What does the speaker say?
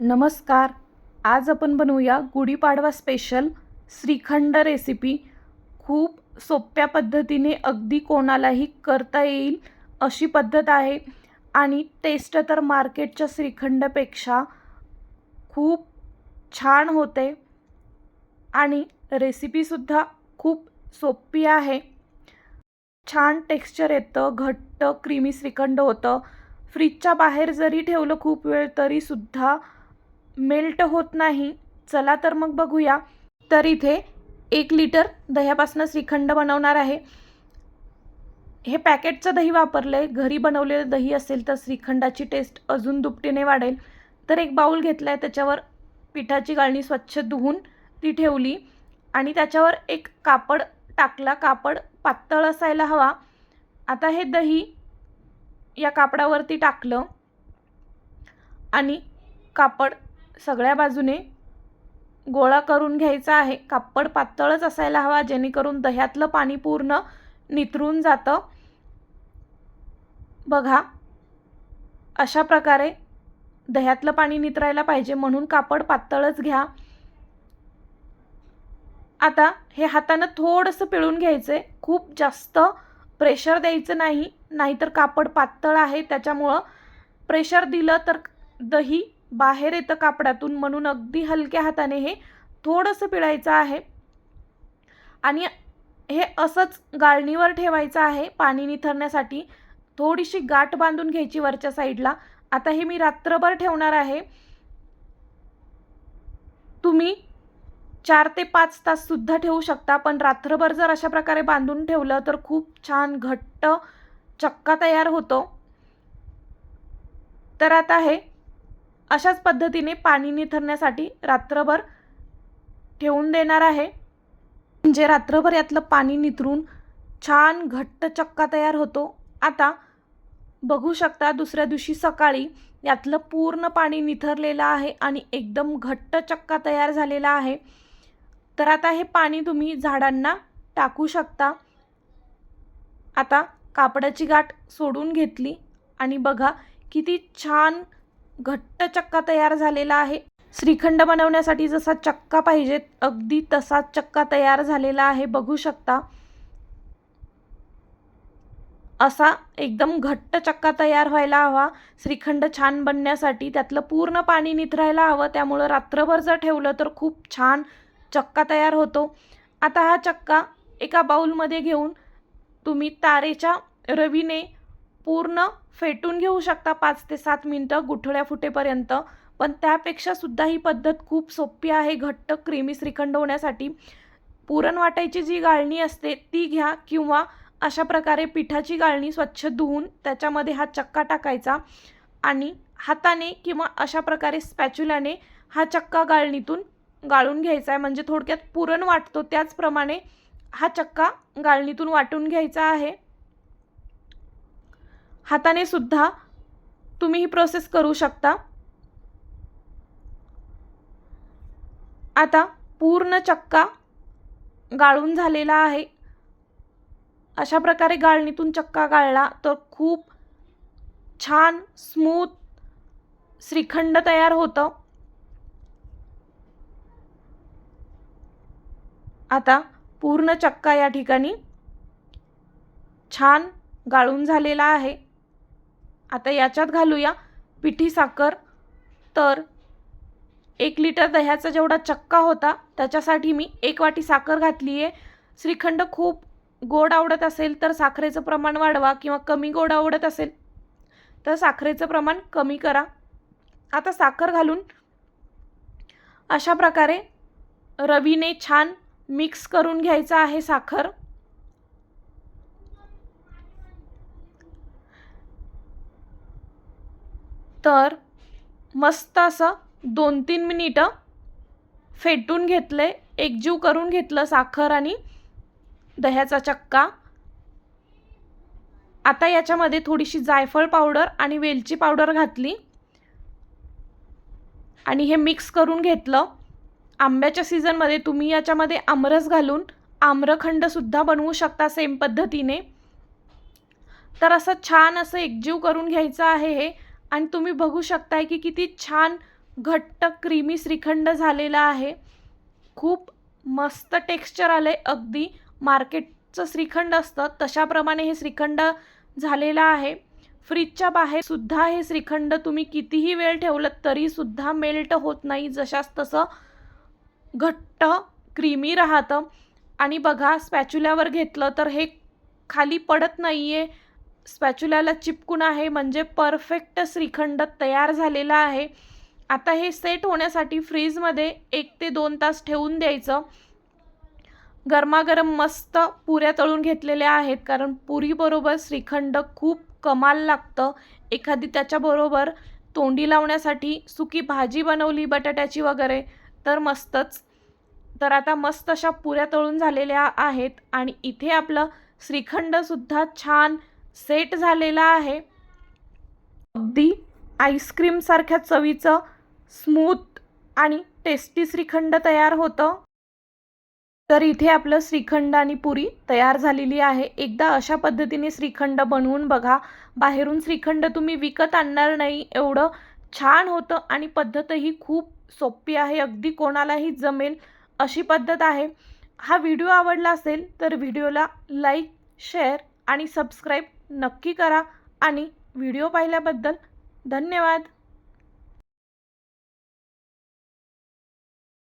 नमस्कार. आज आपण बनवूया गुढीपाडवा स्पेशल श्रीखंड रेसिपी खूप सोप्या पद्धतीने अगदी कोणालाही करता येईल अशी पद्धत आहे आणि टेस्ट तर मार्केटच्या श्रीखंडपेक्षा खूप छान होते आणि रेसिपीसुद्धा खूप सोपी आहे. छान टेक्स्चर येतं घट्ट क्रीमी श्रीखंड होतं. फ्रीजच्या बाहेर जरी ठेवलं खूप वेळ तरीसुद्धा मेल्ट होत नाही. चला तर मग बघूया. तर इथे एक लिटर दह्यापासून श्रीखंड बनवणार आहे. हे पॅकेटचं दही वापरलं आहे घरी बनवलेलं दही असेल तर श्रीखंडाची टेस्ट अजून दुपटीने वाढेल. तर एक बाऊल घेतला आहे त्याच्यावर पिठाची गाळणी स्वच्छ धुवून ती ठेवली. आणि त्याच्यावर एक कापड टाकला. कापड पातळ असायला हवा. आता हे दही या कापडावरती टाकलं. आणि कापड सगळ्या बाजूने गोळा करून घ्यायचा आहे. कापड पातळच असायला हवा जेणेकरून दह्यातलं पाणी पूर्ण नितरून जातं. बघा अशा प्रकारे दह्यातलं पाणी नितरायला पाहिजे म्हणून कापड पातळच घ्या. आता हे हातानं थोडंसं पिळून घ्यायचं आहे खूप जास्त प्रेशर द्यायचं नाही. नाहीतर कापड पातळ आहे त्याच्यामुळं प्रेशर दिलं तर दही बाहेर येतं कापडातून म्हणून अगदी हलक्या हाताने हे थोडंसं पिळायचं आहे. आणि हे असंच गाळणीवर ठेवायचं आहे. पाणी निथरण्यासाठी थोडीशी गाठ बांधून घ्यायची वरच्या साईडला. आता हे मी रात्रभर ठेवणार आहे. तुम्ही चार ते पाच ताससुद्धा ठेवू शकता पण रात्रभर जर अशा प्रकारे बांधून ठेवलं तर खूप छान घट्ट चक्का तयार होतो. तर आता हे अशाच पद्धतीने पाणी निथरण्यासाठी रात्रभर ठेवून देणार आहे. म्हणजे रात्रभर यातलं पाणी निथरून छान घट्ट चक्का तयार होतो. आता बघू शकता दुसऱ्या दिवशी सकाळी यातलं पूर्ण पाणी निथरलेलं आहे आणि एकदम घट्ट चक्का तयार झालेला आहे. तर आता हे पाणी तुम्ही झाडांना टाकू शकता. आता कापडाची गाठ सोडून घेतली आणि बघा किती छान घट्ट चक्का तयार झालेला आहे. श्रीखंड बनवण्यासाठी जसा चक्का पाहिजे अगदी तसाच चक्का तयार झालेला आहे. बघू शकता. असा एकदम घट्ट चक्का तयार व्हायला हवा. श्रीखंड छान बनण्यासाठी त्यातलं पूर्ण पाणी निथरायला हवं. त्यामुळं रात्रभर जर ठेवलं तर खूप छान चक्का तयार होतो. आता हा चक्का एका बाऊलमध्ये घेऊन तुम्ही तारेच्या रवीने पूर्ण फेटून घेऊ शकता पाच ते सात मिनटं गुठळ्या फुटेपर्यंत. पण त्यापेक्षा सुद्धा ही पद्धत खूप सोपी आहे घट्ट क्रीमी श्रीखंड होण्यासाठी. पुरण वाटायची जी गाळणी असते ती घ्या किंवा अशा प्रकारे पिठाची गाळणी स्वच्छ धुवून त्याच्यामध्ये हा चक्का टाकायचा आणि हाताने किंवा अशा प्रकारे स्पॅच्युलाने हा चक्का गाळणीतून गाळून घ्यायचा आहे. म्हणजे थोडक्यात पुरण वाटतो त्याचप्रमाणे हा चक्का गाळणीतून वाटून घ्यायचा आहे. हाताने सुद्धा तुम्ही ही प्रोसेस करू शकता. आता पूर्ण चक्का गाळून झालेला आहे. अशा प्रकारे गाळणीतून चक्का गाळला तर खूप छान स्मूथ श्रीखंड तयार होतं. आता पूर्ण चक्का या ठिकाणी छान गाळून झालेला आहे. आता याच्यात घालूया पिठी साखर. तर एक लिटर दह्याचा जेवढा चक्का होता त्याच्यासाठी मी एक वाटी साखर घातली आहे श्रीखंड खूप गोड आवडत असेल तर साखरेचं प्रमाण वाढवा किंवा कमी गोड आवडत असेल तर साखरेचं प्रमाण कमी करा. आता साखर घालून अशा प्रकारे रवीने छान मिक्स करून घ्यायचं आहे साखर. तर मस्त असं दोन तीन मिनिटं फेटून घेतलं आहे एकजीव करून घेतलं साखर आणि दह्याचा चक्का. आता याच्यामध्ये थोडीशी जायफळ पावडर आणि वेलची पावडर घातली. आणि हे मिक्स करून घेतलं. आंब्याच्या सीझनमध्ये तुम्ही याच्यामध्ये आमरस घालून आम्रखंडसुद्धा बनवू शकता सेम पद्धतीने. तर असं छान असं एकजीव करून घ्यायचं आहे हे. आणि तुम्ही बघू शकताय की किती छान घट्ट क्रीमी श्रीखंड झालेला आहे. खूप मस्त टेक्स्चर आलं आहे अगदी मार्केटचं श्रीखंड असतं. तशाप्रमाणे हे श्रीखंड झालेलं आहे. फ्रीजच्या बाहेरसुद्धा हे श्रीखंड तुम्ही कितीही वेळ ठेवलं तरीसुद्धा मेल्ट होत नाही. जशास तसं घट्ट क्रीमी राहतं. आणि बघा स्पॅच्युल्यावर घेतलं तर हे खाली पडत नाही आहे स्पॅच्युल्याला चिपकून आहे म्हणजे परफेक्ट श्रीखंड तयार झालेला आहे. आता हे सेट होण्यासाठी फ्रीजमध्ये एक ते दोन तास ठेवून द्यायचं. गरमागरम मस्त पुऱ्या तळून घेतलेल्या आहेत कारण पुरीबरोबर श्रीखंड खूप कमाल लागतं. एखादी त्याच्याबरोबर तोंडी लावण्यासाठी सुकी भाजी बनवली बटाट्याची वगैरे तर मस्तच. तर आता मस्त अशा पुऱ्या तळून झालेल्या आहेत आणि इथे आपलं श्रीखंडसुद्धा छान सेट झालेला आहे. अगदी आईस्क्रीमसारख्या चवीचं स्मूथ आणि टेस्टी श्रीखंड तयार होतं. तर इथे आपलं श्रीखंड आणि पुरी तयार झालेली आहे. एकदा अशा पद्धतीने श्रीखंड बनवून बघा. बाहेरून श्रीखंड तुम्ही विकत आणणार नाही. एवढं छान होतं आणि पद्धतही खूप सोपी आहे. अगदी कोणालाही जमेल अशी पद्धत आहे. हा व्हिडिओ आवडला असेल तर व्हिडिओला लाईक शेअर आणि सबस्क्राईब नक्की करा आणि व्हिडिओ पाहिल्याबद्दल धन्यवाद.